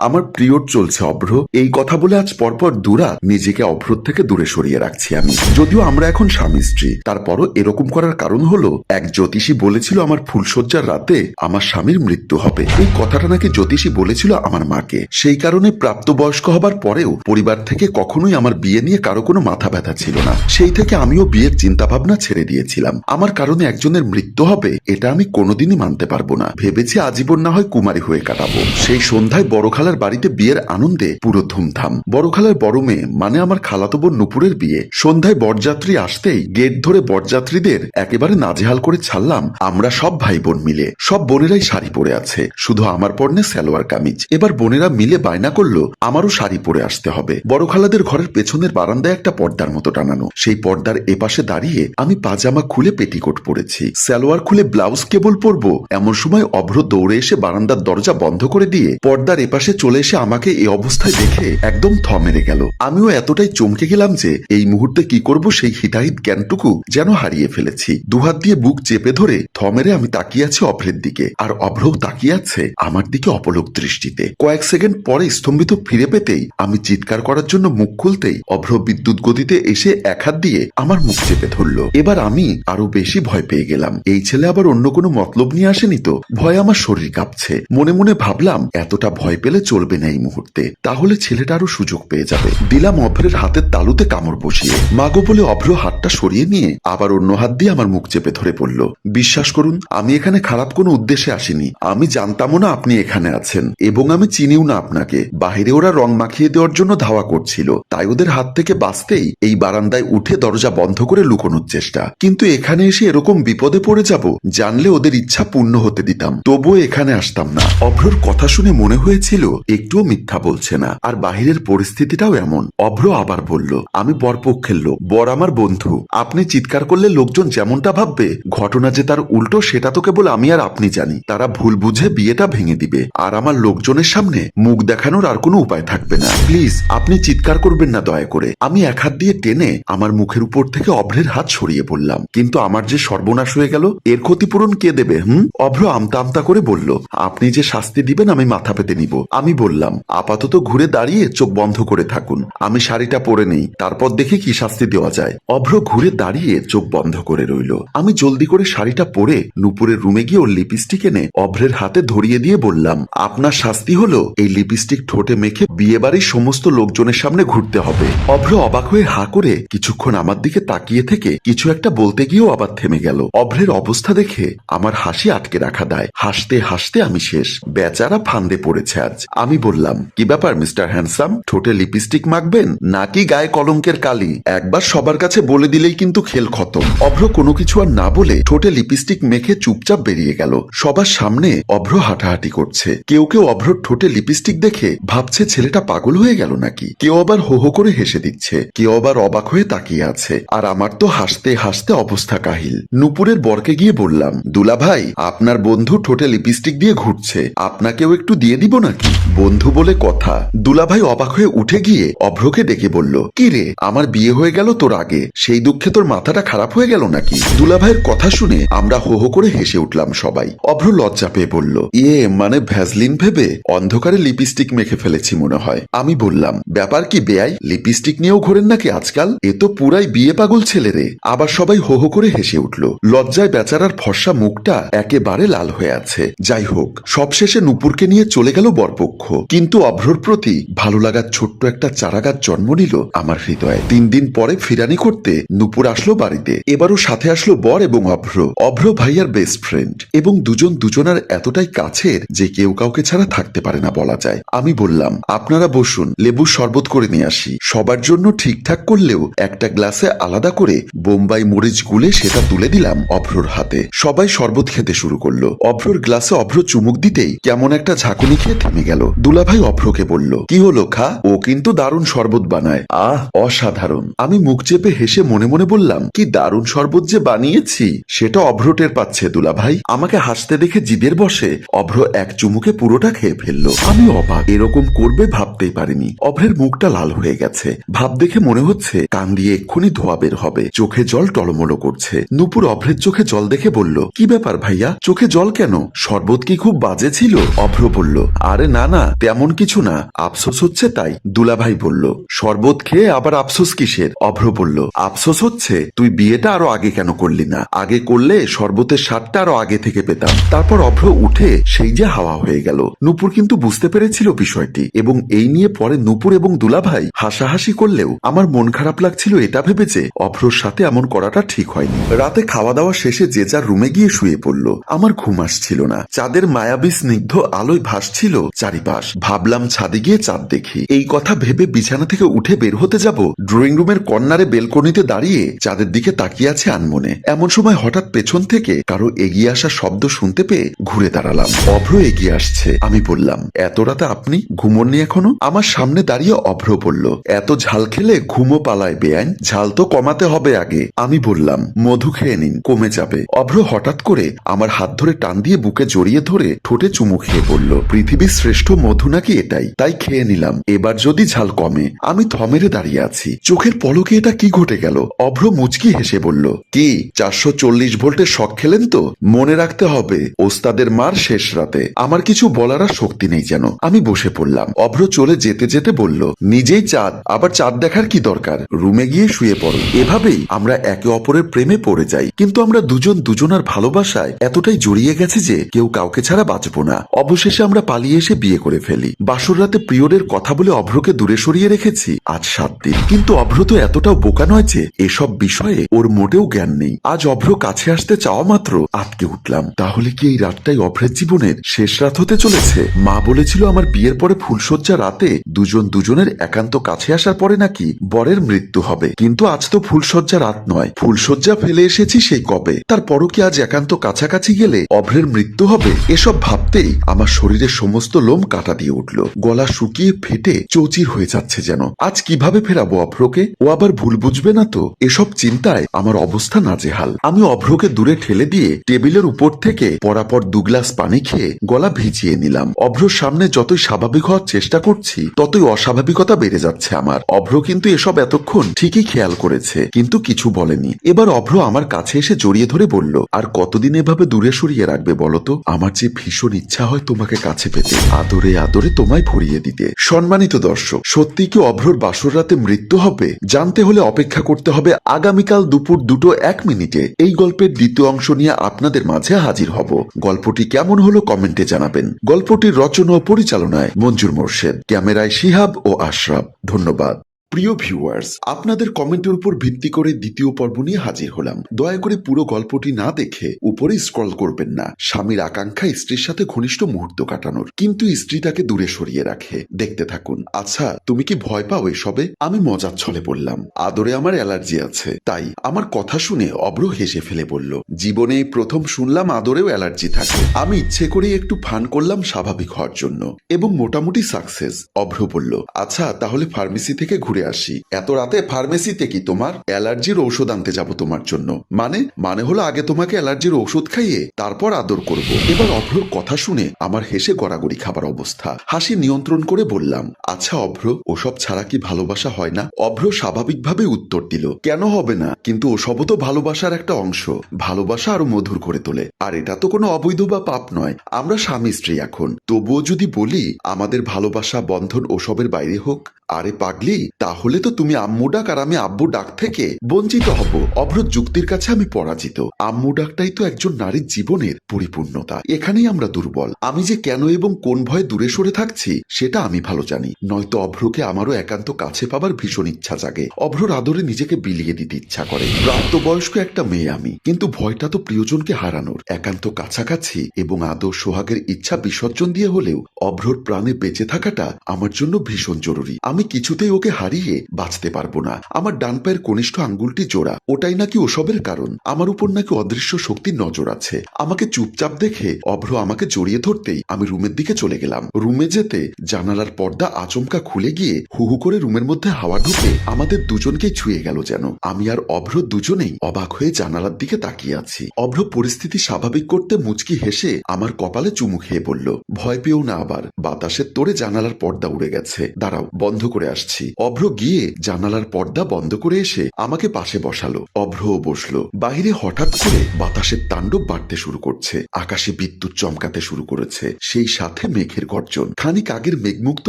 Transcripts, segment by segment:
আমার পিরিয়ড চলছে অভ্র। এই কথা বলে আজ পরপর দুরা নিজেকে অভ্র থেকে দূরে সরিয়ে রাখছি আমি। যদিও আমরা এখন স্বামী স্ত্রী, তারপরও এরকম করার কারণ হলো, এক জ্যোতিষী বলেছিল আমার ফুলশয্যার রাতে আমার স্বামীর মৃত্যু হবে। এই কথাটা নাকি জ্যোতিষী বলেছিল আমার মাকে। সেই কারণে প্রাপ্তবয়স্ক হবার পরেও পরিবার থেকে কখনোই আমার বিয়ে নিয়ে কারও কোনো মাথা ব্যথা ছিল না। সেই থেকে আমিও বিয়ের চিন্তা ভাবনা ছেড়ে দিয়েছিলাম। আমার কারণে একজনের মৃত্যু হবে, এটা আমি কোনোদিনই মানতে পারব না। ভেবেছি আজীবন না হয় কুমারী হয়ে কাটাবো। সেই সন্ধ্যায় বড় খালার বাড়িতে বিয়ের আনন্দে পুরো ধুমধাম। বড় খালার বড় মেয়ে মানে আমার খালাতো বোন নুপুরের বিয়ে। সন্ধ্যায় বরযাত্রী আসতেই গেট ধরে বরযাত্রীদের একেবারে নাজেহাল করে ছাড়লাম আমরা সব ভাই বোন মিলে। সব বোনেরাই শাড়ি পরে আছে, শুধু আমার পরনে সালোয়ার কামিজ। এবার বোনেরা মিলে বায়না করল, আমারও শাড়ি পরে আসতে হবে। বড় খালাদের ঘরের পেছনের বারান্দায় একটা পর্দার মতো টানানো। সেই পর্দার এপাশে দাঁড়িয়ে আমি পাজামা খুলে পেটিকোট পরেছি। সালোয়ার খুলে ব্লাউজ কেবল পরবো, এমন সময় অভ্র দৌড়ে এসে বারান্দার দরজা বন্ধ করে দিয়ে পর্দার এপাশে চলে এসে আমাকে এই অবস্থায় দেখে একদম থ মেরে গেল। আমিও এতটাই চমকে গেলাম যে এই মুহূর্তে কি করব সেই হিতাহিত জ্ঞানটুকু যেন হারিয়ে ফেলেছি। দুহাত দিয়ে বুক চেপে ধরে থ মেরে আমি তাকিয়ে আছি অভ্রের দিকে। আর অভ্রও তাকিয়ে আছে আমার দিকে অপলক দৃষ্টিতে। কয়েক সেকেন্ড পরে স্তম্ভিত ফিরে পেতেই আমি চিৎকার করার জন্য মুখ খুলতেই অভ্র বিদ্যুৎ গতিতে এসে এক হাত দিয়ে আমার মুখ চেপে ধরলো। এবার আমি আরও বেশি ভয় পেয়ে গেলাম। এই ছেলে আবার অন্য কোনো মতলব নিয়ে আসেনি তো? ভয় আমার শরীর কাঁপছে। মনে মনে ভাবলাম, এতটা ভয় পেলে চলবে না এই মুহূর্তে। তাহলে ছেলেটা আরও সুযোগ পেয়ে যাবে। দিলাম অভ্রের হাতের তালুতে কামড় বসিয়ে। মাগো বলে অভ্র হাতটা সরিয়ে নিয়ে আবার অন্য হাত দিয়ে আমার মুখ চেপে ধরে পড়ল। বিশ্বাস করুন, আমি এখানে খারাপ কোনো উদ্দেশ্যে আসিনি। আমি জানতামও না আপনি এখানে আছেন। এবং আমি চিনিও না আপনাকে। বাহিরে ওরা রং মাখিয়ে দেওয়ার জন্য ধাওয়া করছিল। তাই ওদের হাত থেকে বাঁচতেই এই বারান্দায় উঠে দরজা বন্ধ করে লুকোনোর চেষ্টা। কিন্তু এখানে এসে এরকম বিপদে পড়ে যাব, জানলে ওদের ইচ্ছা পূর্ণ হতে দিতাম। তবুও এখানে আসতাম না। অভ্রর কথা শুনে মনে হয়েছিল একটুও মিথ্যা বলছে না। আর বাহিরের পরিস্থিতিটাও এমন। অভ্র আবার বলল, আমি বরপক্ষের লোক, বর আমার বন্ধু। আপনি চিৎকার করলে লোকজন যেমনটা ভাববে, ঘটনা যে তার উল্টো সেটা তো কেবল আমি আর আপনি জানি। তারা ভুল বুঝে বিয়েটা ভেঙে দিবে। আর আমার লোকজনের সামনে মুখ দেখানোর আর কোনো উপায় থাকবে না। প্লিজ, আপনি চিৎকার করবেন না দয়া করে। আমি এক হাত দিয়ে টেনে আমার মুখের উপর থেকে অভ্রের হাত সরিয়ে পড়লাম কিন্তু আমার যে সর্বনাশ হয়ে গেল, এর ক্ষতিপূরণ কে দেবে, হুম? অভ্র আমতা আমতা করে বলল, আপনি যে শাস্তি দিবেন, আমি মাথা পেতে নিব। আমি বললাম, আপাতত ঘুরে দাঁড়িয়ে চোখ বন্ধ করে থাকুন। আমি শাড়িটা পরে নেই। তারপর দেখে কি শাস্তি দেওয়া যায়। অভ্র ঘুরে দাঁড়িয়ে চোখ বন্ধ করে রইল। আমি জলদি করে শাড়িটা পরে নুপুরের রুমে গিয়ে ওর লিপস্টিক এনে অভ্রের হাতে ধরিয়ে দিয়ে বললাম, আপনার শাস্তি হলো এই লিপস্টিক ঠোঁটে মেখে বিয়ে বাড়ির সমস্ত লোকজনের সামনে ঘুরতে হবে। অভ্র অবাক হয়ে হা করে কিছুক্ষণ আমার দিকে তাকিয়ে থেকে কিছু একটা বলতে গিয়েও আবার থেমে গেল। অভ্রের অবস্থা দেখে আমার হাসি আটকে রাখা দেয়। হাসতে হাসতে আমি শেষ। বেচারা ফান্দে পড়েছে আজ। আমি বললাম, কি ব্যাপার, মিস্টার হ্যান্ডসাম? ঠোঁটে লিপস্টিক মাখবেন? নাকি গায়ে কলঙ্কের কালি? একবার সবার কাছে বলে দিলেই কিন্তু খেল খতম। অভ্র কোনো কিছু আর না বলে ঠোঁটে লিপস্টিক মেখে চুপচাপ বেরিয়ে গেল। সবার সামনে অভ্র হাঁটাহাঁটি করছে। কেউ কেউ অভ্রর ঠোঁটে লিপস্টিক দেখে ভাবছে, ছেলেটা পাগল হয়ে গেল নাকি? কেউ আবার হো হো করে হেসে দিচ্ছে। কেউ আবার অবাক হয়ে তাকিয়ে আছে। আর আমার তো হাসতে হাসতে অবস্থা কাহিল। নুপুরের বরকে গিয়ে বললাম দুলা ভাই আপনার বন্ধু ঠোঁটে লিপস্টিক দিয়ে ঘুরছে। আপনাকেও একটু দিয়ে দিব নাকি? বন্ধু বলে কথা। দুলাভাই অবাক হয়ে উঠে গিয়ে অভ্রকে ডেকে বলল, কি রে, আমার বিয়ে হয়ে গেল তোর আগে? সেই দুঃখে তোর মাথাটা খারাপ হয়ে গেল নাকি? দুলাভাইয়ের কথা শুনে আমরা হো হো করে হেসে উঠলাম সবাই। অভ্র লজ্জা পেয়ে বলল ইয়ে মানে ভ্যাজলিন ভেবে অন্ধকারে লিপস্টিক মেখে ফেলেছি মনে হয়। আমি বললাম, ব্যাপার কি বেয়াই? লিপস্টিক নিয়েও ঘোরেন নাকি আজকাল? এ তো পুরাই বিয়ে পাগল ছেলে রে। আবার সবাই হো হো করে হেসে উঠল, লজ্জায় বেচারার ফর্সা মুখটা একেবারে লাল হয়ে আছে। যাই হোক, সবশেষে নুপুরকে নিয়ে চলে গেল বরপক্ষ। কিন্তু অভ্রর প্রতি ভালো লাগার ছোট্ট একটা চারাগাছ জন্ম নিল আমার হৃদয়ে। তিন দিন পরে ফিরানি করতে নুপুর আসলো বাড়িতে। এবারও সাথে আসলো বর এবং অভ্র। অভ্র ভাইয়ার বেস্ট ফ্রেন্ড এবং দুজন দুজনের এতটাই কাছের যে কেউ কাউকে ছাড়া থাকতে পারে না বলা যায়। আমি বললাম, আপনারা বসুন লেবুর শরবত করে নিয়ে আসি। সবার জন্য ঠিকঠাক করলেও একটা গ্লাসে আলাদা করে বোম্বাই মরিচ গুলে সেটা তুলে দিলাম অভ্রর হাতে। সবাই শরবত খেতে শুরু করল। অভ্রর গ্লাসে অভ্র চুমুক দিতেই কেমন একটা ঝাঁকুনি খেয়ে থেমে গেল। দুলাভাই অভ্রকে বলল, কি হলো খা? ও কিন্তু দারুণ শরবত বানায়। আহ, অসাধারণ। আমি মুখ চেপে হেসে মনে মনে বললাম, কি দারুণ শরবত যে বানিয়েছি? সেটা অভ্র টের পাচ্ছে দুলাভাই। আমাকে হাসতে দেখে জিদের বসে অভ্র এক চুমুকে পুরোটা খেয়ে ফেলল। আমি অবাক, এরকম করবে ভাবতেই পারিনি। অভ্রের মুখটা লাল হয়ে গেছে। ভাব দেখে মনে হচ্ছে, কান দিয়ে এক্ষুনি ধোয়া বের হবে। চোখে জল টলমলো করছে। নুপুর অভ্রের চোখে জল দেখে বলল, কি ব্যাপার ভাইয়া? চোখে জল কেন? শরবত কি খুব বাজে ছিল? অভ্র বলল, আরে না না, তেমন কিছু না। আফসোস হচ্ছে তাই, দুলাভাই বলল। শরবত খেয়ে আবার আফসোস কিসের? অভ্র বলল, আফসোস হচ্ছে, তুই বিয়েটা আরও আগে কেন করলি না? আগে করলে শরবতের স্বাদটা আরও আগে থেকে পেতাম। তারপর অভ্র উঠে সেই যে হাওয়া হয়ে গেল। নুপুর কিন্তু বুঝতে পেরেছিল বিষয়টি, এবং এই নিয়ে পরে নুপুর এবং দুলাভাই হাসাহাসি করলেও আমার মন খারাপ লাগছিল এটা ভেবে যে অভ্রর সাথে এমন করাটা ঠিক হয়নি। রাতে খাওয়া দাওয়া শেষে যে যার রুমে গিয়ে শুয়ে পড়ল, আমার ঘুম আসছিল না। চাঁদের মায়াবী স্নিগ্ধ আলোয় ভাসছিল চারিপাশ। ভাবলাম ছাদে গিয়ে চাঁদ দেখি। এই কথা ভেবে বিছানা থেকে উঠে বের হতে যাব ড্রয়িং রুমের কর্নারে বেলকনিতে দাঁড়িয়ে চাঁদের দিকে তাকিয়ে আছে আনমনে। এমন সময় হঠাৎ পেছন থেকে কারও এগিয়ে আসা শব্দ শুনতে পেয়ে ঘুরে দাঁড়ালাম। অভ্র এগিয়ে আসছে। আমি বললাম, এত রাতে আপনি ঘুমননি এখনও? আমার সামনে দাঁড়িয়ে অভ্র বলল, এত ঝাল খেলে ঘুমো পালায় বেআইন, ঝাল তো কমাতে হবে আগে। আমি বললাম, মধু খেয়ে নিন, কমে যাবে। অভ্র হঠাৎ করে আমার হাত ধরে টান দিয়ে বুকে জড়িয়ে ধরে ঠোঁটে চুমু খেয়ে বলল, পৃথিবীর শ্রেষ্ঠ মধু নাকি এটাই? তাই খেয়ে নিলাম। এবার যদি ঝাল কমে, আমি থমেরে দাঁড়িয়ে আছি। চোখের পলকে এটা কি ঘটে গেল? অভ্র মুচকি হেসে বলল, কি, চারশো চল্লিশ ভোল্টের শখ খেলেন তো? মনে রাখতে হবে, ওস্তাদের মার শেষ রাতে। আমার কিছু বলার আর শক্তি নেই যেন। আমি বসে পড়লাম। অভ্র চলে যেতে যেতে বলল, নিজেই চাঁদ, আবার চাঁদ দেখার কি দরকার? রুমে গিয়ে শুয়ে পড়ো। এভাবেই আমরা একে অপরের প্রেমে পড়ে যাই। কিন্তু আমরা দুজন দুজনার ভালোবাসায় এতটাই জড়িয়ে গেছে যে কেউ কাউকে ছাড়া বাঁচবো না। অবশেষে আমরা পালিয়ে এসে বিয়ে করে ফেলি। বাসর রাতে প্রিয়ডের কথা বলে অভ্রকে দূরে সরিয়ে রেখেছি। আজ সাত দিন। কিন্তু অভ্র তো এতটাও বোকা নয় যে এসব বিষয়ে ওর মোটেও জ্ঞান নেই। আজ অভ্র কাছে আসতে চাওয়া মাত্র আটকে উঠলাম। তাহলে কি এই রাতটাই অভ্রের জীবনের শেষ রাত হতে চলেছে? মা বলেছিল আমার বিয়ের পরে ফুলশয্যা রাতে দুজন দুজনের একান্ত কাছে আসার পরে নাকি বরের মৃত্যু হবে। কিন্তু আজ তো ফুলশয্যা রাত নয়। ফুলশয্যা ফেলে এসেছি সেই কবে? তারপরও কি আজ একান্ত কাছাকাছি গেলে অভ্রের মৃত্যু হবে? এসব ভাবতেই আমার শরীরের সমস্ত লোম কাটা দিয়ে উঠল। গলা শুকিয়ে ফেটে চৌচির হয়ে যাচ্ছে যেন। আজ কীভাবে ফেরাবো অভ্রকে? ও আবার ভুল বুঝবে না তো? এসব চিন্তায় আমার অবস্থা নাজেহাল। আমি অভ্রকে দূরে ঠেলে দিয়ে টেবিলের উপর থেকে পরাপর দু গ্লাস পানি খেয়ে গলা ভিজিয়ে নিলাম। অভ্রর সামনে যতই স্বাভাবিক হওয়ার চেষ্টা করছি, ততই অস্বাভাবিকতা বেড়ে যাচ্ছে আমার। অভ্র কিন্তু এসব এতক্ষণ ঠিকই খেয়াল করেছে, কিন্তু কিছু বলেনি। এবার অভ্র আমার কাছে এসে জড়িয়ে ধরে বলল, আর কতদিন এভাবে দূরে সরিয়ে রাখবে বলতো আমার যে ভীষণ ইচ্ছা হয় তোমাকে কাছে পেতে। আদরে আদরে তোমায় ভরিয়ে দিতে। সম্মানিত দর্শক, সত্যি কি অভ্রর বাসর রাতে মৃত্যু হবে? জানতে হলে অপেক্ষা করতে হবে আগামীকাল দুপুর দুটো এক মিনিটে। এই গল্পের দ্বিতীয় অংশ নিয়ে আপনাদের মাঝে হাজির হব। গল্পটি কেমন হলো কমেন্টে জানাবেন। গল্পটির রচনা ও পরিচালনায় মঞ্জুর মোর্শেদ। ক্যামেরায় শিহাব ও আশরাফ। ধন্যবাদ। প্রিয় ভিউয়ার্স আপনাদের কমেন্টের উপর ভিত্তি করে দ্বিতীয় পর্ব নিয়ে হাজির হলাম। দয়া করে পুরো গল্পটি না দেখে উপরে স্ক্রল করবেন না। স্বামীর আকাঙ্ক্ষা স্ত্রীর সাথে ঘনিষ্ঠ মুহূর্ত কাটানোর। কিন্তু স্ত্রী তাকে দূরে সরিয়ে রাখে। দেখতে থাকুন। আচ্ছা তুমি কি ভয় পাও এসবে? আমি মজার ছলে বললাম আদরে আমার অ্যালার্জি আছে। তাই আমার কথা শুনে অব্র হেসে ফেলে বলল, জীবনে প্রথম শুনলাম আদরেও অ্যালার্জি থাকে। আমি ইচ্ছে করে একটু ফান করলাম স্বাভাবিক হওয়ার জন্য। এবং মোটামুটি সাকসেস অভ্র বলল আচ্ছা তাহলে ফার্মেসি থেকে ঘুরে আসি। এত রাতে ফার্মেসিতে কি তোমার অ্যালার্জির ঔষধ আনতে যাব তোমার জন্য? মানে মানে হলো আগে তোমাকে অ্যালার্জির ঔষধ খাইয়ে তারপর আদর করব। এবার অভ্রর কথা শুনে আমার হেসে গড়াগড়ি খাবার অবস্থা। হাসি নিয়ন্ত্রণ করে বললাম আচ্ছা অভ্র, ওসব ছাড়া কি ভালোবাসা হয় না? অভ্র স্বাভাবিকভাবে উত্তর দিল, কেন হবে না? কিন্তু ওসবও তো ভালোবাসার একটা অংশ। ভালোবাসা আরও মধুর করে তোলে। আর এটা তো কোনো অবৈধ বা পাপ নয়। আমরা স্বামী স্ত্রী এখন। তবুও যদি বলি, আমাদের ভালোবাসা বন্ধন ওসবের বাইরে হোক, আরে পাগলি তাহলে তো তুমি আম্মু ডাক আর আমি আব্বু ডাক থেকে বঞ্চিত হব। অভ্র যুক্তির কাছে আমি পরাজিত। আম্মু ডাকটাই তো একজন নারীর জীবনের পরিপূর্ণতা। এখানেই আমরা দুর্বল। আমি যে কেন এবং কোন ভয়ে দূরে সরে থাকছি, সেটা আমি ভালো জানি। নয়তো অভ্রকে আমারও একান্ত কাছে পাবার ভীষণ ইচ্ছা জাগে। অভ্রর আদরে নিজেকে বিলিয়ে দিতে ইচ্ছা করে। প্রাপ্তবয়স্ক একটা মেয়ে আমি। কিন্তু ভয়টা তো প্রিয়জনকে হারানোর। একান্ত কাছাকাছি এবং আদর সোহাগের ইচ্ছা বিসর্জন দিয়ে হলেও অভ্রর প্রাণে বেঁচে থাকাটা আমার জন্য ভীষণ জরুরি। আমি কিছুতেই ওকে হারিয়ে বাঁচতে পারব না। আমার ডান পায়ের কনিষ্ঠ আঙ্গুলটি জোড়া। ওটাই নাকি ওসবের কারণ? আমার উপর নাকি অদৃশ্য শক্তির নজর আছে। আমাকে চুপচাপ দেখে অভ্র আমাকে জড়িয়ে ধরতেই আমি রুমের দিকে চলে গেলাম। রুমে যেতে জানালার পর্দা আচমকা খুলে গিয়ে হুহু করে রুমের মধ্যে হাওয়া ঢুকে আমাদের দুজনকে ছুঁয়ে গেল যেন। আমি আর অভ্র দুজনেই অবাক হয়ে জানালার দিকে তাকিয়ে আছি। অভ্র পরিস্থিতি স্বাভাবিক করতে মুচকি হেসে আমার কপালে চুমু খেয়ে বলল ভয় পেও না আবার। বাতাসের তোরে জানালার পর্দা উড়ে গেছে। দাঁড়াও, বন্ধ করে আসছি। অভ্র গিয়ে জানালার পর্দা বন্ধ করে এসে আমাকে পাশে বসালো। অভ্রও বসল। বাহিরে হঠাৎ করে বাতাসের তাণ্ডব বাড়তে শুরু করছে। আকাশে বিদ্যুৎ চমকাতে শুরু করেছে। সেই সাথে মেঘের গর্জন। খানিক আগের মেঘমুক্ত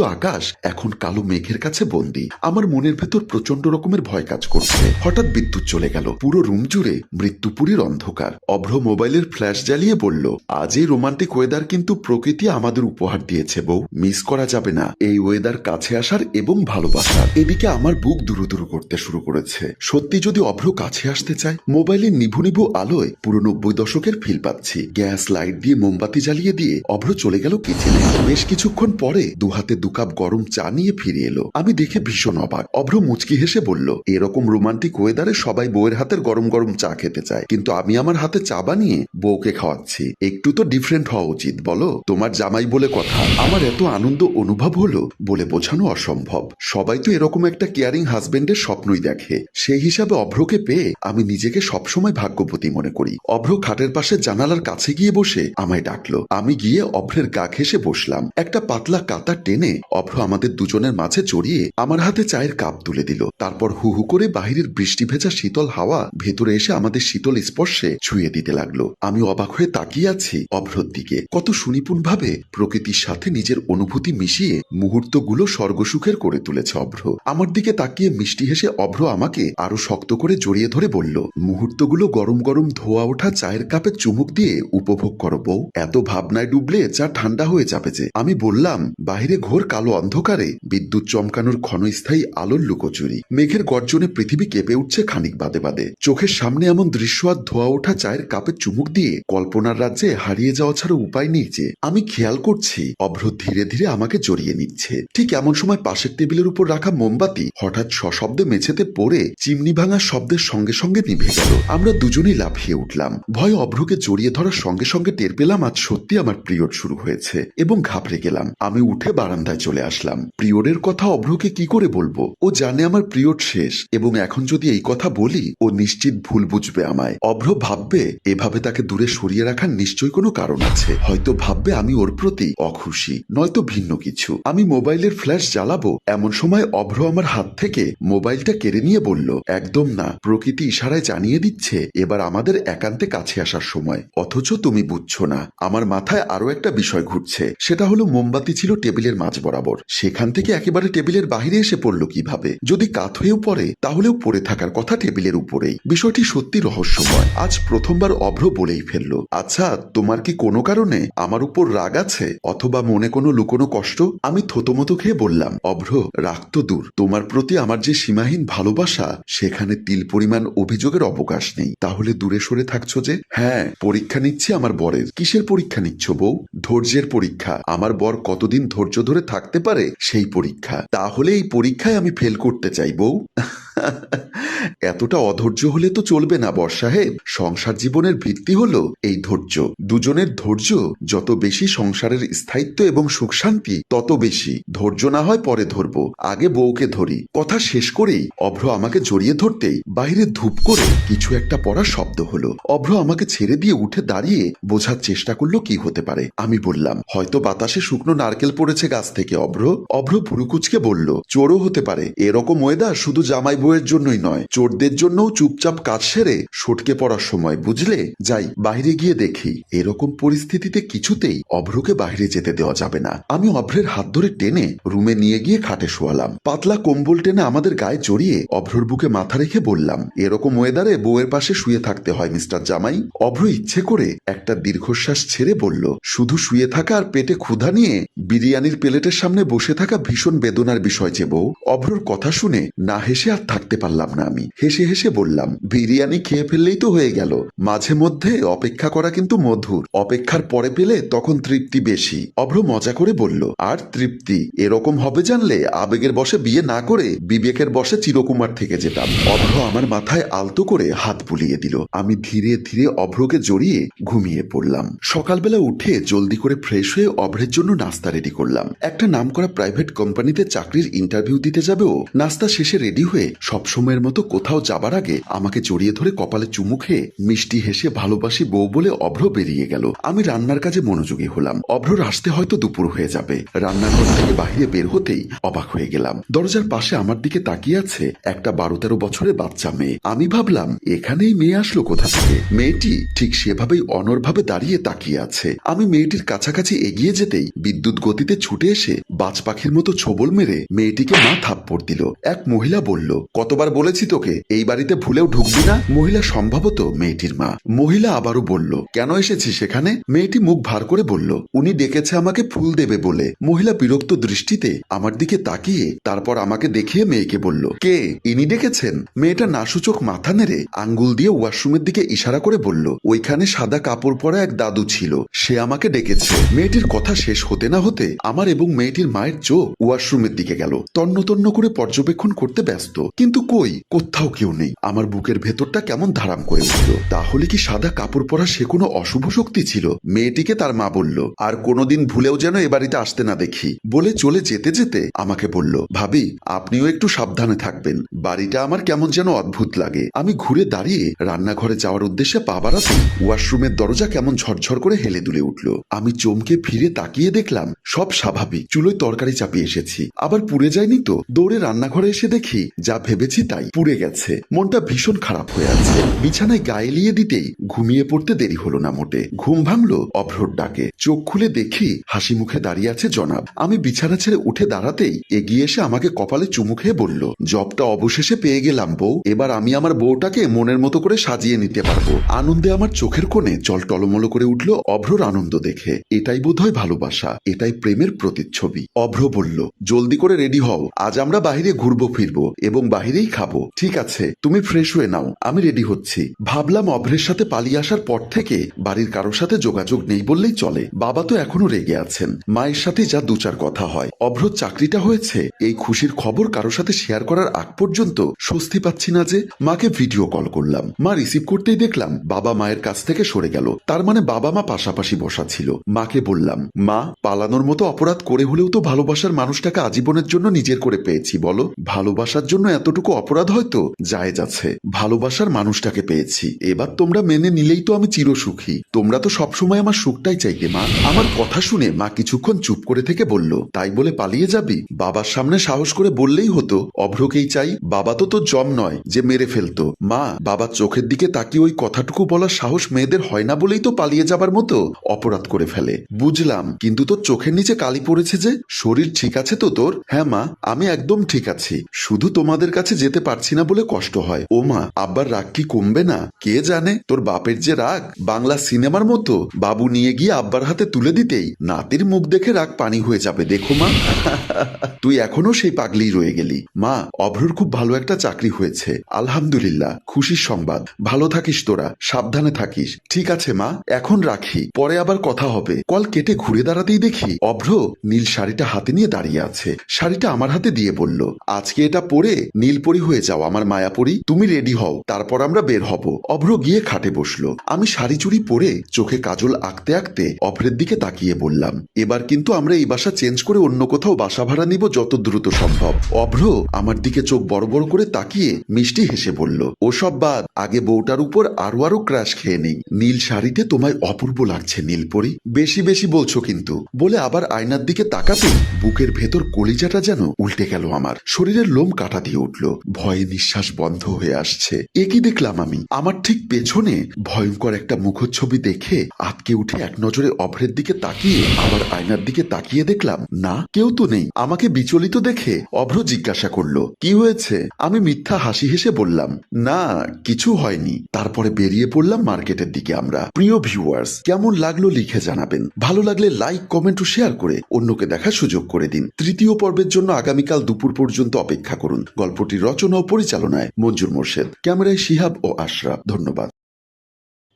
আকাশ এখন কালো মেঘের কাছে বন্দি। আমার মনের ভেতর প্রচণ্ড রকমের ভয় কাজ করছে। হঠাৎ বিদ্যুৎ চলে গেল। পুরো রুম জুড়ে মৃত্যুপুরীর অন্ধকার। অভ্র মোবাইলের ফ্ল্যাশ জ্বালিয়ে বলল, আজ এই রোমান্টিক ওয়েদার কিন্তু প্রকৃতি আমাদের উপহার দিয়েছে বউ। মিস করা যাবে না। এই ওয়েদার কাছে আসার এবং ভালোবাসার। এদিকে আমার বুক দুরু দুরু করতে শুরু করেছে। সত্যি যদি অভ্র কাছে আসতে চায় মোবাইলের নিভু নিভু আলোয় পুরো নব্বই দশকের ফিল পাচ্ছি। গ্যাস লাইট দিয়ে মোমবাতি জ্বালিয়ে দিয়ে অভ্র চলে গেল কিচেনে বেশ কিছুক্ষণ পরে দু হাতে দু কাপ গরম চা নিয়ে ফিরে এলো। আমি দেখে ভীষণ অবাক। অভ্র মুচকি হেসে বলল, এরকম রোমান্টিক ওয়েদারে সবাই বউয়ের হাতের গরম গরম চা খেতে চায়। কিন্তু আমি আমার হাতে চা বানিয়ে বউকে খাওয়াচ্ছি। একটু তো ডিফারেন্ট হওয়া উচিত, বলো? তোমার জামাই বলে কথা। আমার এত আনন্দ অনুভব হলো বলে বোঝানো অসম্ভব। সবাই তো এরকম একটা কেয়ারিং হাজবেন্ডের স্বপ্নই দেখে। সেই হিসাবে অভ্রকে পেয়ে আমি নিজেকে সবসময় ভাগ্যবতী মনে করি। অভ্র খাটের পাশে জানালার কাছে গিয়ে বসে আমায় ডাকলো। আমি গিয়ে অভ্রের গা ঘেসে বসলাম। একটা পাতলা কাতা টেনে অভ্র আমাদের দুজনের মাঝে জড়িয়ে আমার হাতে চায়ের কাপ তুলে দিল। তারপর হু হু করে বাহিরের বৃষ্টি ভেজা শীতল হাওয়া ভেতরে এসে আমাদের শীতল স্পর্শে ছুঁয়ে দিতে লাগল। আমি অবাক হয়ে তাকিয়ে আছি অভ্রর দিকে। কত সুনিপুণ ভাবে প্রকৃতির সাথে নিজের অনুভূতি মিশিয়ে মুহূর্তগুলো স্বর্গসুখের করে তুলেছে অভ্র। আমার দিকে তাকিয়ে মিষ্টি হেসে অভ্র আমাকে আরও শক্ত করে জড়িয়ে ধরে বলল, মুহূর্তগুলো গরম গরম ধোয়া ওঠা চায়ের কাপে চুমুক দিয়ে উপভোগ করো বউ। এত ভাবনায় ডুবলে চা ঠান্ডা হয়ে যাবে যে। আমি বললাম, বাহিরে ঘোর কালো অন্ধকারে বিদ্যুৎ চমকানোর ক্ষণস্থায়ী আলোর লুকোচুরি। মেঘের গর্জনে পৃথিবী কেঁপে উঠছে খানিক বাদে বাদে। চোখের সামনে এমন দৃশ্য আর ধোয়া ওঠা চায়ের কাপে চুমুক দিয়ে কল্পনার রাজ্যে হারিয়ে যাওয়া ছাড়া উপায় নেই যে। আমি খেয়াল করছি, অভ্র ধীরে ধীরে আমাকে জড়িয়ে নিচ্ছে। ঠিক এমন সময় পাশের টেবিলের উপর রাখা মোমবাতি হঠাৎ সশব্দে মেঝেতে পড়ে চিমনি ভাঙার শব্দের সঙ্গে সঙ্গে নিভে গেল। আমরা দুজনেই লাফিয়ে উঠলাম। ভয় অভ্রকে জড়িয়ে ধরার সঙ্গে সঙ্গে টের পেলাম, আজ সত্যি আমার পিরিয়ড শুরু হয়েছে এবং ঘাবড়ে গেলাম। আমি উঠে বারান্দায় চলে আসলাম। পিরিয়ডের কথা অভ্রকে কি করে বলব? ও জানে আমার পিরিয়ড শেষ এবং এখন যদি এই কথা বলি, ও নিশ্চিত ভুল বুঝবে আমায়। অভ্র ভাববে, এভাবে তাকে দূরে সরিয়ে রাখার নিশ্চয়ই কোনো কারণ আছে। হয়তো ভাববে আমি ওর প্রতি অখুশি, নয়তো ভিন্ন কিছু। আমি মোবাইলের ফ্ল্যাশ জ্বালাবো, এমন সময় অভ্র আমার হাত থেকে মোবাইলটা কেড়ে নিয়ে বলল, একদম না, প্রকৃতি ইশারায় জানিয়ে দিচ্ছে, এবার আমাদের একান্তে কাছে আসার সময়। অথচ তুমি বুঝছ না, আমার মাথায় আরও একটা বিষয় ঘুরছে, সেটা হলো মোমবাতি ছিল টেবিলের মাঝ বরাবর। সেখান থেকে একেবারে টেবিলের বাইরে এসে পড়ল কীভাবে? যদি কাত হয়েও পড়ে, তাহলেও পড়ে থাকার কথা টেবিলের উপরেই। বিষয়টি সত্যি রহস্যময়। আজ প্রথমবার অভ্র বলেই ফেলল আচ্ছা তোমার কি কোনো কারণে আমার উপর রাগ আছে? অথবা মনে কোনো লুকোনো কষ্ট? আমি থতমতো খেয়ে বললাম, অভ্র, রাগ তো দূর। তোমার প্রতি আমার যে সীমাহীন ভালোবাসা, সেখানে তিল পরিমাণ অভিযোগের অবকাশ নেই। তাহলে দূরে সরে থাকছো যে হ্যাঁ পরীক্ষা নিচ্ছি আমার বরের। কিসের পরীক্ষা নিচ্ছ বউ? ধৈর্যের পরীক্ষা। আমার বর কতদিন ধৈর্য ধরে থাকতে পারে সেই পরীক্ষা। তাহলে এই পরীক্ষায় আমি ফেল করতে চাই বউ। এতটা অধৈর্য হলে তো চলবে না বর সাহেব। সংসার জীবনের ভিত্তি হলো এই ধৈর্য। দুজনের ধৈর্য, যত বেশি সংসারের স্থায়িত্ব এবং সুখ শান্তি তত বেশি। ধৈর্য না হয় পরে ধরবো। আগে বউকে ধরি। কথা শেষ করেই অভ্র আমাকে জড়িয়ে ধরতেই বাইরে ধূপ করে কিছু একটা পড়ার শব্দ হলো। অভ্র আমাকে ছেড়ে দিয়ে উঠে দাঁড়িয়ে বোঝার চেষ্টা করল কি হতে পারে। আমি বললাম, হয়তো বাতাসে শুকনো নারকেল পড়েছে গাছ থেকে, অভ্র। অভ্র পুরুকুচকে বলল, চোরও হতে পারে। এরকম ওয়েদার শুধু জামাই বউয়ের জন্যই নয়। চোরদের জন্যও চুপচাপ কাজ সেরে সটকে পড়ার সময় বুঝলে, যাই, বাইরে গিয়ে দেখি। এরকম পরিস্থিতিতে কিছুতেই অভ্রকে বাইরে যেতে দেওয়া যাবে না। আমি অভ্রের হাত ধরে টেনে রুমে নিয়ে গিয়ে খাটে শোয়ালাম। পাতলা কম্বল টেনে আমাদের গায়ে জড়িয়ে অভ্রর বুকে মাথা রেখে বললাম, এরকম ওয়েদারে বউয়ের পাশে শুয়ে থাকতে হয়, মিস্টার জামাই। অভ্র ইচ্ছে করে একটা দীর্ঘশ্বাস ছেড়ে বলল, শুধু শুয়ে থাকা আর পেটে ক্ষুধা নিয়ে বিরিয়ানির প্লেটের সামনে বসে থাকা ভীষণ বেদনার বিষয় যে বউ। অভ্রর কথা শুনে না হেসে আর থাকতে পারলাম না আমি। হেসে হেসে বললাম, বিরিয়ানি খেয়ে ফেললেই তো হয়ে গেল। মাঝে মধ্যে অপেক্ষা করা কিন্তু মধুর। অপেক্ষার পরে পেলে তখন তৃপ্তি বেশি। অভ্র মজা করে বলল, আর তৃপ্তি? এরকম হবে জানলে আবেগের বসে বিয়ে না করে বিবেকের বসে চিরকুমার থেকে যেতাম। অভ্র আমার মাথায় আলতো করে হাত বুলিয়ে দিল। আমি ধীরে ধীরে অভ্রকে জড়িয়ে ঘুমিয়ে পড়লাম। সকালবেলা উঠে জলদি করে ফ্রেশ হয়ে অভ্রের জন্য নাস্তা রেডি করলাম। একটা নাম করা প্রাইভেট কোম্পানিতে চাকরির ইন্টারভিউ দিতে যাবে ও নাস্তা শেষে রেডি হয়ে সবসময়ের মতো কোথাও যাবার আগে আমাকে জড়িয়ে ধরে কপালে চুমু খেয়ে মিষ্টি হেসে ভালোবাসি বউ বলে অভ্র বেরিয়ে গেল। আমি রান্নার কাজে মনোযোগী হলাম। অভ্রর আসতে হয়তো দুপুর হয়ে যাবে। রান্নাঘর থেকে বাহিরে বের হতেই অবাক হয়ে গেলাম। দরজার পাশে আমার দিকে তাকিয়ে আছে একটা বারো তেরো বছরের বাচ্চা মেয়ে। আমি ভাবলাম, এখানেই মেয়ে আসলো কোথা থেকে? মেয়েটি ঠিক সেভাবেই অনরভাবে দাঁড়িয়ে তাকিয়ে আছে। আমি মেয়েটির কাছাকাছি এগিয়ে যেতেই বিদ্যুৎ গতিতে ছুটে এসে বাজ পাখির মতো ছোবল মেরে মেয়েটিকে মা থাপ্পড় দিল। এক মহিলা বলল কতবার বলেছি তোকে, এই বাড়িতে ভুলেও ঢুকবি না? মহিলা সম্ভবত মেয়েটির মা। মহিলা আবারও বলল, কেন এসেছি সেখানে মেয়েটি মুখ ভার করে বলল, উনি ডেকেছে আমাকে ফুল দেবে বলে। মহিলা বিরক্ত দৃষ্টিতে আমার দিকে তাকিয়ে তারপর আমাকে দেখিয়ে মেয়েকে বলল, কে? ইনি ডেকেছেন? মেয়েটা নাসূচক মাথা নেড়ে আঙ্গুল দিয়ে ওয়াশরুমের দিকে ইশারা করে বলল, ওইখানে সাদা কাপড় পরা এক দাদু ছিল, সে আমাকে ডেকেছে। মেয়েটির কথা শেষ হতে না হতে আমার এবং মেয়েটির মায়ের চোখ ওয়াশরুমের দিকে গেল। তন্ন তন্ন করে পর্যবেক্ষণ করতে ব্যস্ত। কিন্তু কই? কোথাও কেউ নেই। আমার বুকের ভেতরটা কেমন ধারাম করে উঠল। তাহলে কি সাদা কাপড় পরা সে কোনো অশুভ শক্তি ছিল? মেয়েটিকে তার মা বলল, আর কোনোদিন ভুলেও যেন এ বাড়িতে আসতে না দেখি। বলে চলে যেতে যেতে আমাকে বলল, ভাবি, আপনিও একটু সাবধানে থাকবেন। বাড়িটা আমার কেমন যেন অদ্ভুত লাগে। আমি ঘুরে দাঁড়িয়ে রান্নাঘরে যাওয়ার উদ্দেশ্যে পা বাড়াতে ওয়াশরুমের দরজা কেমন ঝরঝর করে হেলে দুলে উঠল। আমি চমকে ফিরে তাকিয়ে দেখলাম, সব স্বাভাবিক। চুলোয় তরকারি চাপিয়ে এসেছি। আবার পুড়ে যায়নি তো? দৌড়ে রান্নাঘরে এসে দেখি, যা ভেবেছি তাই। পুড়ে গেছে। মনটা ভীষণ খারাপ হয়ে আছে। বিছানায় গায়ে লিয়ে দিতেই ঘুমিয়ে পড়তে দেরি হলো না মোটে। ঘুম ভাঙলো অভ্রর ডাকে। চোখ খুলে দেখি হাসি মুখে দাঁড়িয়ে আছে জনাব। আমি বিছানা ছেড়ে উঠে দাঁড়াতেই এগিয়ে এসে আমাকে কপালে চুমু খেয়ে বলল, জবটা অবশেষে পেয়ে গেলাম বউ। এবার আমি আমার বউটাকে মনের মতো করে সাজিয়ে নিতে পারব। আনন্দে আমার চোখের কোণে জল টলমলো করে উঠল অভ্রর আনন্দ দেখে। এটাই বোধহয় ভালোবাসা, এটাই প্রেমের প্রতিচ্ছবি। অভ্র বলল, জলদি করে রেডি হও। আজ আমরা বাহিরে ঘুরবো, ফিরবো এবং বাহিরেই খাব। ঠিক আছে, তুমি ফ্রেশ হয়ে নাও, আমি রেডি হচ্ছি। ভাবলাম অভ্রের সাথে পালিয়ে আসার পর থেকে বাড়ির কারোর সাথে যোগাযোগ নেই বললেই চলে। বাবা তো এখনও রেগে আছেন। মায়ের সাথে যা দু চার কথা হয়। অভ্র চাকরিটা হয়েছে, এই খুশির খবর কারোর সাথে শেয়ার করার আগ পর্যন্ত স্বস্তি পাচ্ছি না যে মাকে ভিডিও কল করলাম। মা রিসিভ করতেই দেখলাম বাবা মায়ের কাছ থেকে সরে গেল। তার মানে বাবা মা পাশাপাশি বসা ছিল। মাকে বললাম, মা, পালানোর মতো অপরাধ করে হলেও তো ভালোবাসার মানুষটাকে আজীবনের জন্য নিজের করে পেয়েছি, বলো। ভালোবাসার জন্য এতটুকু অপরাধ হয়তো জায়েজ আছে। ভালোবাসার মানুষটাকে পেয়েছি। এবার তোমরা মেনে নিলেই তো আমি চিরসুখী। তোমরা তো সবসময় আমার সুখটাই চাইতে মা। আমার কথা শুনে মা কিছুক্ষণ চুপ করে থেকে বলল, তাই বলে পালিয়ে যাবি? বাবার সামনে সাহস করে বললেই হতো, অভ্রকেই চাই। বাবা তো তোর জম নয় যে মেরে ফেলতো। মা, বাবার চোখের দিকে তাকিয়ে ওই কথাটুকু বলার সাহস মেয়েদের হয় না বলেই তো পালিয়ে যাবার মতো অপরাধ করে ফেলে। বুঝলাম, কিন্তু তোর চোখের নিচে কালি পড়েছে যে? শরীর ঠিক আছে তো তোর? হ্যাঁ মা, আমি একদম ঠিক আছি। শুধু তোমাদের কাছে যেতে পারছি না বলে কষ্ট হয়। ও মা, আব্বার রাগ কি কমবে না? কে জানে? তোর বাপের যে রাগ, বাংলা সিনেমার মতো। বাবু নিয়ে গিয়ে আব্বার হাতে তুলে দিতেই নাতির মুখ দেখে রাগ পানি হয়ে যাবে। দেখো মা। তুই এখনও সেই পাগলি রয়ে গেলি। মা, অভ্রর খুব ভালো একটা চাকরি হয়েছে। আলহামদুলিল্লাহ, খুশির সংবাদ। ভালো থাকিস তোরা, সাবধানে থাকিস। ঠিক আছে মা, এখন রাখি। পরে আবার কথা হবে। কল কেটে ঘুরে দাঁড়াতেই দেখি অভ্র নীল শাড়িটা হাতে নিয়ে দাঁড়িয়ে আছে। শাড়িটা আমার হাতে দিয়ে বলল, আজকে এটা পরে নীলপরি হয়ে যাও, আমার মায়াপরি। তুমি রেডি হও, তারপর আমরা বের হব। অভ্র গিয়ে খাটে বসল। আমি শাড়ি চুড়ি পরে চোখে কাজল আঁকতে আঁকতে অভ্রের দিকে তাকিয়ে বললাম, এবার কিন্তু আমরা এই বাসা চেঞ্জ করে অন্য কোথাও বাসা ভাড়া নিব যত দ্রুত সম্ভব। অভ্র আমার দিকে চোখ বড় বড় করে তাকিয়ে মিষ্টি হেসে বলল, ওসব বাদ, আগে বউটার উপর আরও আরও ক্রাশ খেয়ে নেই। নীল শাড়িতে তোমায় অপূর্ব লাগছে, নীলপরি। বেশি বেশি বলছো কিন্তু। বলে আবার আয়নার দিকে তাকাতে বুকের ভেতর কলিজাটা যেন উল্টে গেল আমার। শরীরের লোম কাটা দিয়ে উঠল ভয়ে নিঃশ্বাস বন্ধ হয়ে আসছে। এ কি দেখলাম আমি? আমার ঠিক পেছনে ভয়ঙ্কর একটা মুখচ্ছবি দেখে আটকে উঠে এক নজরে অভ্রের দিকে তাকিয়ে, আবার আয়নার দিকে তাকিয়ে দেখলাম, না, কেউ তো নেই। আমাকে বিচলিত দেখে অভ্র জিজ্ঞাসা করল, কি হয়েছে? আমি মিথ্যা হাসি হেসে বললাম, না, কিছু হয়নি। তারপরে বেরিয়ে পড়লাম মার্কেটের দিকে আমরা। প্রিয় ভিউয়ার্স, কেমন লাগল লিখে জানাবেন। ভালো লাগলে লাইক, কমেন্ট ও শেয়ার করে অন্যকে দেখার সুযোগ করে দিন। তৃতীয় পর্বের জন্য আগামীকাল দুপুর পর্যন্ত অপেক্ষা করুন। গল্পটি রচনা ও পরিচালনায় মঞ্জুর মোর্শেদ। ক্যামেরায় শিহাব ও আশরাফ। ধন্যবাদ।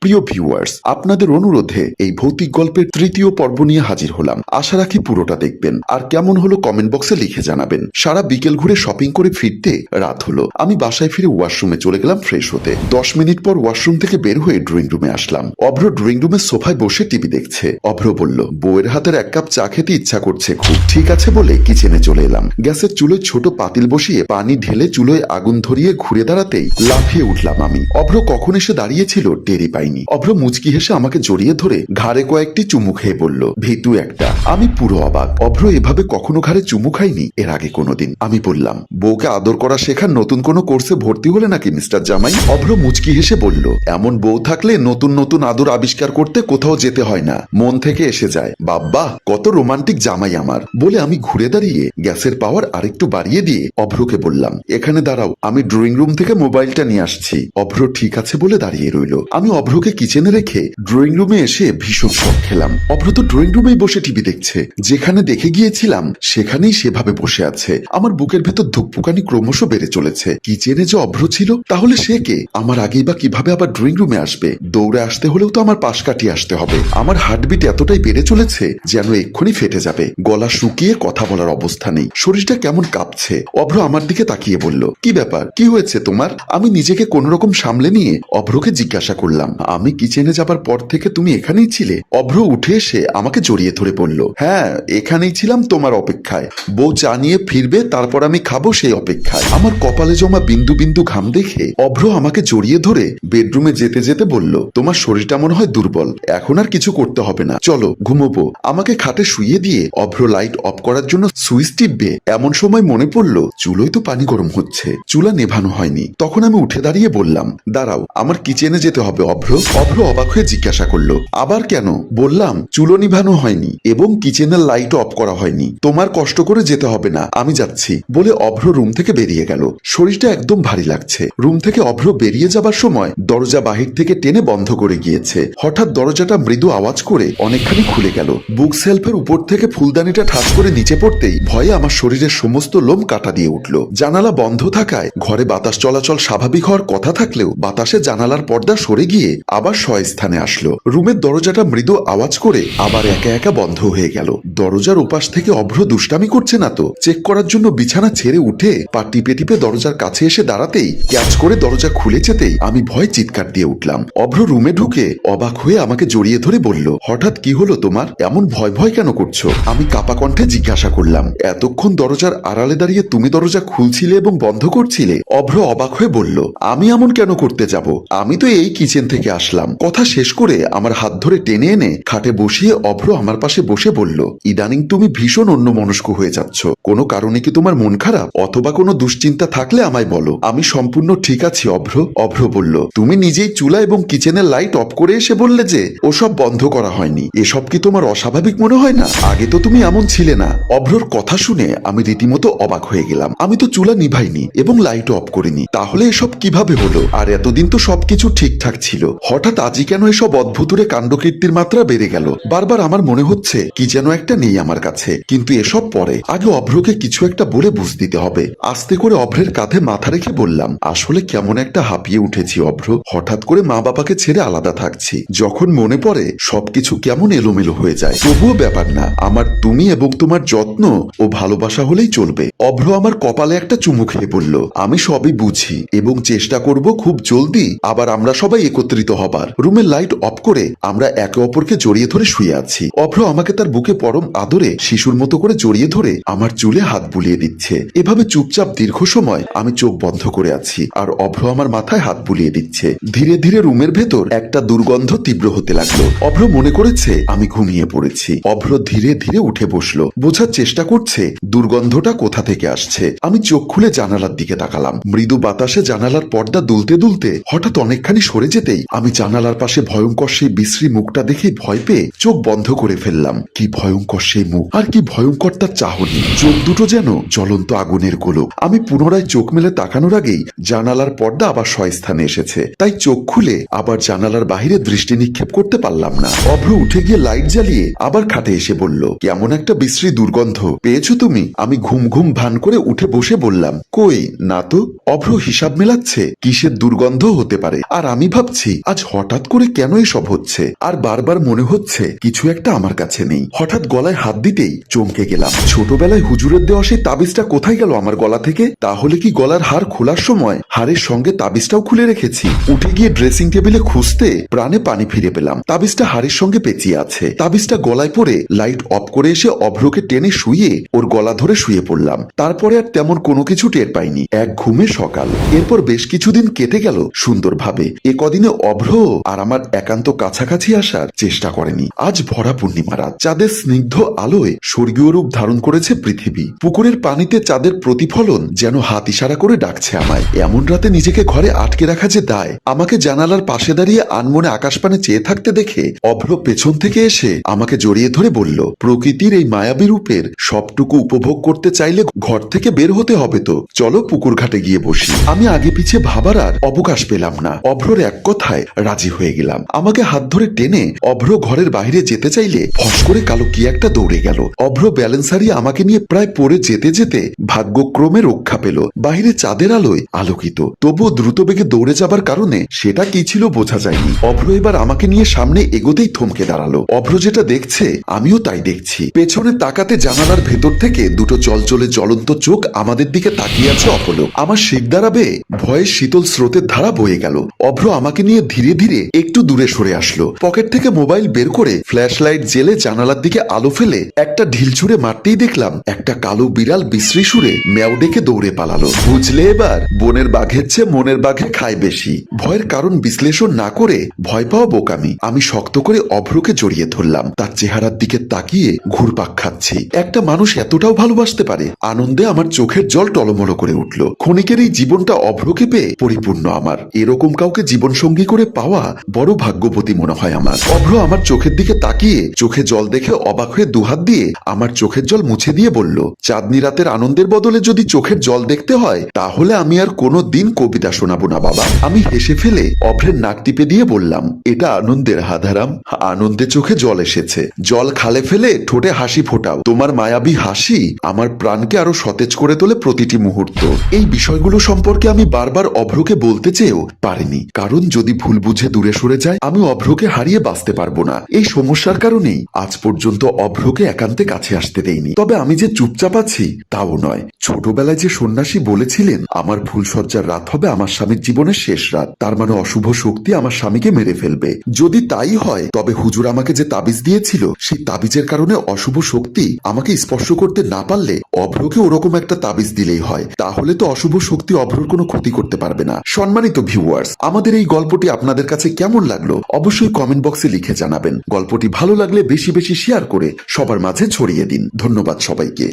প্রিয় ভিউয়ার্স আপনাদের অনুরোধে এই ভৌতিক গল্পের তৃতীয় পর্ব নিয়ে হাজির হলাম। আশা রাখি পুরোটা দেখবেন। আর কেমন হলো কমেন্ট বক্সে লিখে জানাবেন। সারা বিকেল ঘুরে শপিং করে ফিরতে রাত হলো। আমি বাসায় ফিরে ওয়াশরুমে চলে গেলাম ফ্রেশ হতে। দশ মিনিট পর ওয়াশরুম থেকে বের হয়ে ড্রয়িং রুমে আসলাম। অভ্র ড্রয়িং রুমের সোফায় বসে টিভি দেখছে। অভ্র বলল, বউয়ের হাতের এক কাপ চা খেতে ইচ্ছা করছে খুব। ঠিক আছে বলে কিচেনে চলে এলাম। গ্যাসের চুলোয় ছোট পাতিল বসিয়ে পানি ঢেলে চুলোয় আগুন ধরিয়ে ঘুরে দাঁড়াতেই লাফিয়ে উঠলাম আমি। অভ্র কখন এসে দাঁড়িয়েছিল টেরি পাইনি। অভ্র মুচকি হেসে আমাকে জড়িয়ে ধরে ঘাড়ে কয়েকটি চুমু খেয়ে বলল, ভীতু একটা, আমি পুরো অবাক। অভ্র এভাবে কখনো ঘাড়ে চুমু খাইনি? এর আগে কোনোদিন। আমি বললাম, বউকে আদর করা শেখার নতুন কোনো কোর্সে ভর্তি হলে নাকি, মিস্টার জামাই? অভ্র মুচকি হেসে বলল, এমন বউ থাকলে নতুন নতুন আদর আবিষ্কার করতে কোথাও যেতে হয় না। মন থেকে এসে যায়। বাব্বা, কত রোমান্টিক জামাই আমার। বলে আমি ঘুরে দাঁড়িয়ে গ্যাসের পাওয়ার আরেকটু বাড়িয়ে দিয়ে অভ্রকে বললাম, এখানে দাঁড়াও, আমি ড্রয়িং রুম থেকে মোবাইলটা নিয়ে আসছি। অভ্র ঠিক আছে বলে দাঁড়িয়ে রইল। আমি অভ্রকে কিচেনে রেখে ড্রয়িং রুমে এসে ভীষণ শখ খেলাম। অভ্র তো ড্রয়িং রুমেই বসে টিভি দেখছে। যেখানে দেখে গিয়েছিলাম, সেখানেই সেভাবে বসে আছে। আমার বুকের ভেতর ধুকপুকানি ক্রমশ বেড়ে চলেছে। কিচেনে যে অভ্র ছিল, তাহলে সে কে? আমার আগেই বা কীভাবে আবার ড্রয়িং রুমে আসবে? দৌড়ে আসতে হলেও তো আমার পাশ কাটিয়ে আসতে হবে। আমার হার্টবিট এতটাই বেড়ে চলেছে যেন এক্ষুনি ফেটে যাবে। গলা শুকিয়ে কথা বলার অবস্থা নেই। শরীরটা কেমন কাঁপছে? অভ্র আমার দিকে তাকিয়ে বলল, কি ব্যাপার? কি হয়েছে তোমার? আমি নিজেকে কোন রকম সামলে নিয়ে অভ্রকে জিজ্ঞাসা করলাম আমি কিচেনে যাবার পর থেকে তুমি এখানেই ছিলে। অভ্র উঠে এসে আমাকে জড়িয়ে ধরে বলল হ্যাঁ এখানেই ছিলাম তোমার অপেক্ষায়। বউ চা নিয়ে ফিরবে, তারপর আমি খাব সেই অপেক্ষায়। আমার কপালে জমা বিন্দু বিন্দু ঘাম দেখে অভ্র আমাকে জড়িয়ে ধরে বেডরুমে যেতে যেতে বলল, তোমার শরীরটা মনে হয় দুর্বল, এখন আর কিছু করতে হবে না। চলো, ঘুমোবো। আমাকে খাটে শুইয়ে দিয়ে অভ্র লাইট অফ করার জন্য সুইচ টিপবে। এমন সময় মনে পড়ল, চুলোয় তো পানি গরম হচ্ছে, চুলা নেভানো হয়নি। তখন আমি উঠে দাঁড়িয়ে বললাম, দাঁড়াও, আমার কিচেনে যেতে হবে অভ্র। অভ্র অবাক হয়ে জিজ্ঞাসা করল, আবার কেন? বললাম, চুলো নিভানো হয়নি এবং কিচেনের লাইট অফ করা হয়নি। তোমার কষ্ট করে যেতে হবে না, আমি যাচ্ছি। বলে অভ্র রুম থেকে বেরিয়ে গেল। শরীরটা একদম ভারী লাগছে। রুম থেকে অভ্র বেরিয়ে যাবার সময় দরজা বাহির থেকে টেনে বন্ধ করে গিয়েছে। হঠাৎ দরজাটা মৃদু আওয়াজ করে অনেকখানি খুলে গেল। বুক সেলফের উপর থেকে ফুলদানিটা ঠাস করে নিচে পড়তেই ভয়ে আমার শরীরের সমস্ত লোম কাটা দিয়ে উঠল। জানালা বন্ধ থাকায় ঘরে বাতাস চলাচল স্বাভাবিক হওয়ার কথা থাকলেও বাতাসে জানালার পর্দা সরে গিয়ে আবার স্থানে আসলো। রুমের দরজাটা মৃদু আওয়াজ করে আবার একা একা বন্ধ হয়ে গেল। দরজার ওপাশ থেকে অভ্র দুষ্টামি করছে না তো। চেক করার জন্য বিছানা ছেড়ে উঠে পা টিপে টিপে দরজার কাছে এসে দাঁড়াতেই ক্যাচ করে দরজা খুলে যেতেই আমি ভয় চিৎকার দিয়ে উঠলাম। অভ্র রুমে ঢুকে অবাক হয়ে আমাকে জড়িয়ে ধরে বলল, হঠাৎ কি হলো তোমার? এমন ভয় ভয় কেন করছ? আমি কাপা কণ্ঠে জিজ্ঞাসা করলাম, এতক্ষণ দরজার আড়ালে দাঁড়িয়ে তুমি দরজা খুলছিলে এবং বন্ধ করছিলে? অভ্র অবাক হয়ে বলল, আমি এমন কেন করতে যাব? আমি তো এই কিচেন থেকে আসলাম। কথা শেষ করে আমার হাত ধরে টেনে এনে খাটে বসিয়ে অভ্র আমার পাশে বসে বলল, ইদানিং তুমি ভীষণ অন্য মনস্ক হয়ে যাচ্ছ। কোনো কারণে কি তোমার মন খারাপ? অথবা কোনো দুশ্চিন্তা থাকলে আমায় বলো। আমি সম্পূর্ণ ঠিক আছি, অভ্র। অভ্র বলল, তুমি নিজেই চুলা এবং কিচেনের লাইট অফ করে এসে বললে যে ওসব বন্ধ করা হয়নি। এসব কি তোমার অস্বাভাবিক মনে হয় না? আগে তো তুমি এমন ছিলে না। অভ্রর কথা শুনে আমি রীতিমতো অবাক হয়ে গেলাম। আমি তো চুলা নিভাইনি এবং লাইট অফ করিনি। তাহলে এসব কীভাবে হলো? আর এতদিন তো সবকিছু ঠিকঠাক ছিল। হঠাৎ আজই কেন এসব অদ্ভুতুরে কাণ্ডকীর্তির মাত্রা বেড়ে গেল? বারবার আমার মনে হচ্ছে, কি যেন একটা নেই আমার কাছে। কিন্তু এসব পরে আগে অভ্রকে কিছু একটা বলে বুঝ দিতে হবে। আস্তে করে অভ্রের কাঁধে মাথা রেখে বললাম, আসলে কেমন একটা হাঁপিয়ে উঠেছি অভ্র। হঠাৎ করে মা বাবাকে ছেড়ে আলাদা থাকছি। যখন মনে পড়ে, সবকিছু কেমন এলোমেলো হয়ে যায়। তবুও ব্যাপার না, আমার তুমি এবং তোমার যত্ন ও ভালোবাসা হলেই চলবে। অভ্র আমার কপালে একটা চুমু খেয়ে বলল, আমি সবই বুঝি এবং চেষ্টা করব খুব জলদি, আবার আমরা সবাই একত্রিত হবার। রুমের লাইট অফ করে আমরা একে অপরকে জড়িয়ে ধরে শুয়ে আছি। অভ্র আমাকে তার বুকে পরম আদরে শিশুর মতো করে জড়িয়ে ধরে আমার চুলে হাত বুলিয়ে দিচ্ছে। এভাবে চুপচাপ দীর্ঘ সময় আমি চোখ বন্ধ করে আছি আর অভ্র আমার মাথায় হাত বুলিয়ে দিচ্ছে। ধীরে ধীরে রুমের ভেতর একটা দুর্গন্ধ তীব্র হতে লাগল। অভ্র মনে করেছে আমি ঘুমিয়ে পড়েছি। অভ্র ধীরে ধীরে উঠে বসল। বোঝার চেষ্টা করছে, দুর্গন্ধটা কোথা থেকে আসছে? আমি চোখ খুলে জানালার দিকে তাকালাম। মৃদু বাতাসে জানালার পর্দা দুলতে দুলতে হঠাৎ অনেকখানি সরে যেতেই আমি জানালার পাশে ভয়ঙ্কর সেই বিশ্রী মুখটা দেখে ভয় পেয়ে চোখ বন্ধ করে ফেললাম। কি ভয়ঙ্কর সেই মুখ, আর কি ভয়ঙ্কর তার চাহনি। চোখ দুটো যেন জ্বলন্ত আগুনের গোলক আমি পুনরায় চোখ মেলে তাকানোর আগেই জানালার পর্দা আবার স্থানে এসেছে। তাই চোখ খুলে আবার জানালার বাহিরে দৃষ্টি নিক্ষেপ করতে পারলাম না। অভ্র উঠে গিয়ে লাইট জ্বালিয়ে আবার খাটে এসে বলল, কেমন একটা বিশ্রী দুর্গন্ধ। পেয়েছ তুমি? আমি ঘুম ঘুম ভান করে উঠে বসে বললাম, কই, না তো? অভ্র হিসাব মেলাচ্ছে, কিসের দুর্গন্ধ হতে পারে। আর আমি ভাবছি আজ হঠাৎ করে কেন এসব হচ্ছে? আর বারবার মনে হচ্ছে কিছু একটা আমার কাছে নেই। হঠাৎ গলায় হাত দিতেই চমকে গেলাম। ছোটবেলায় হুজুরের দেওয়া সেই তাবিজটা কোথায় গেল আমার গলা থেকে? তাহলে কি গলার হার খোলার সময় হারের সঙ্গে তাবিজটাও খুলে রেখেছি? উঠে গিয়ে ড্রেসিং টেবিলে খুঁজতে প্রাণে পানি ফিরে পেলাম। তাবিজটা হাড়ের সঙ্গে পেঁচিয়ে আছে। তাবিজটা গলায় পরে লাইট অফ করে এসে অভ্রকে টেনে শুয়ে ওর গলা ধরে শুয়ে পড়লাম। তারপরে আর তেমন কোনো কিছু টের পাইনি। এক ঘুমে সকাল। এরপর বেশ কিছুদিন কেটে গেল সুন্দরভাবে। এ কদিনে অভ্র আর আমার একান্ত কাছাকাছি আসার চেষ্টা করেনি। আজ ভরা পূর্ণিমা রাত। চাঁদের স্নিগ্ধ আলোয় স্বর্গীয় রূপ ধারণ করেছে পৃথিবী। পুকুরের পানিতে চাঁদের প্রতিফলন যেন হাত ইশারা করে ডাকছে আমায়। এমন রাতে নিজেকে ঘরে আটকে রাখা যে দায়, আমাকে জানালার পাশে দাঁড়িয়ে আনমনে আকাশপানে চেয়ে থাকতে দেখে অভ্র পেছন থেকে এসে আমাকে জড়িয়ে ধরে বলল, প্রকৃতির এই মায়াবী রূপের সবটুকু উপভোগ করতে চাইলে ঘর থেকে বের হতে হবে তো। চলো পুকুর ঘাটে গিয়ে বসি। আমি আগে পিছিয়ে ভাবার আর অবকাশ পেলাম না। অভ্রর এক কথায় রাজি হয়ে গেলাম। আমাকে হাত ধরে টেনে অভ্র ঘরের বাইরে যেতে চাইলে ফস করে কালো কি একটা দৌড়ে গেল। অভ্র ব্যালেন্স হারিয়ে আমাকে নিয়ে প্রায় পড়ে যেতে যেতে ভাগ্যক্রমে রক্ষা পেল। বাহিরে চাঁদের আলোয় আলোকিত। তবুও দ্রুত বেগে দৌড়ে যাবার কারণে সেটা কি ছিল বোঝা যায়নি। অভ্র এবার আমাকে নিয়ে সামনে এগোতেই থমকে দাঁড়াল। অভ্র যেটা দেখছে, আমিও তাই দেখছি। পেছনে তাকাতে জানালার ভেতর থেকে দুটো চলচলে জ্বলন্ত চোখ আমাদের দিকে তাকিয়ে আছে অপলক। আমার শির দাঁড়াবে ভয়ে শীতল স্রোতের ধারা বয়ে গেল। অভ্র আমাকে নিয়ে ধীরে ধীরে একটু দূরে সরে আসলো। পকেট থেকে মোবাইল বের করে ফ্ল্যাশ লাইট জেলে জানালার দিকে আলো ফেলে একটা ঢিল ছুড়ে মারতেই দেখলাম, একটা কালো বিড়াল বিশ্রী সুরে ম্যাও ডেকে দৌড়ে পালালো। বুঝলে এবার, বনের বাঘের চেয়ে মনের বাঘে খায় বেশি। ভয়ের কারণ বিশ্লেষণ না করে ভয় পাওয়া বোকামি। আমি শক্ত করে অভ্রকে জড়িয়ে ধরলাম। তার চেহারার দিকে তাকিয়ে ঘুরপাক খাচ্ছি। একটা মানুষ এতটাও ভালোবাসতে পারে, আনন্দে আমার চোখের জল টলমলো করে উঠল। ক্ষণিকের এই জীবনটা অভ্রকে পেয়ে পরিপূর্ণ আমার। এরকম কাউকে জীবন সঙ্গী করে পাওয়া বড় ভাগ্যবতী মনে হয় আমার। অভ্র আমার চোখের দিকে তাকিয়ে চোখে জল দেখে অবাক হয়ে দুহাত দিয়ে আমার চোখের জল মুছে দিয়ে বলল, চাঁদনি রাতের আনন্দের বদলে যদি চোখের জল দেখতে হয়, তাহলে আমি আর কোনো দিন কবিতা শোনাবো না, বাবা। আমি হেসে ফেলে অভ্রের নাক টিপে দিয়ে বললাম, এটা আনন্দের হাধারাম আনন্দে চোখে জল এসেছে। জল খালে ফেলে ঠোঁটে হাসি ফোটাও। তোমার মায়াবী হাসি আমার প্রাণকে আরও সতেজ করে তোলে প্রতিটি মুহূর্ত। এই বিষয়গুলো সম্পর্কে আমি বারবার অভ্রকে বলতে চেয়েও পারিনি। কারণ যদি ভুল বুঝে দূরে সরে যায়, আমি অভ্রকে হারিয়ে বাঁচতে পারব না। এই সমস্যার কারণেই আজ পর্যন্ত অভ্রকে একান্তে কাছে আসতে দেইনি। তবে আমি যে চুপচাপ আছি, তাও নয়। ছোটবেলায় যে সন্ন্যাসী বলেছিলেন, আমার ফুলসজ্জার রাত হবে আমার স্বামীর জীবনের শেষ রাত। তার মানে অশুভ শক্তি আমার স্বামীকে মেরে ফেলবে। যদি তাই হয়, তবে হুজুর আমাকে যে তাবিজ দিয়েছিল, সেই তাবিজের কারণে অশুভ শক্তি আমাকে স্পর্শ করতে না পারলে অভ্রকে ওরকম একটা তাবিজ দিলেই হয়। তাহলে তো অশুভ শক্তি অভ্রর কোনো ক্ষতি করতে পারবে না। সম্মানিত ভিউয়ার্স আমাদের এই গল্পটি আপনাদের কাছে কেমন লাগল অবশ্যই কমেন্ট বক্সে লিখে জানাবেন। গল্পটি ভালো লাগলে বেশি বেশি শেয়ার করে সবার মাঝে ছড়িয়ে দিন। ধন্যবাদ সবাইকে।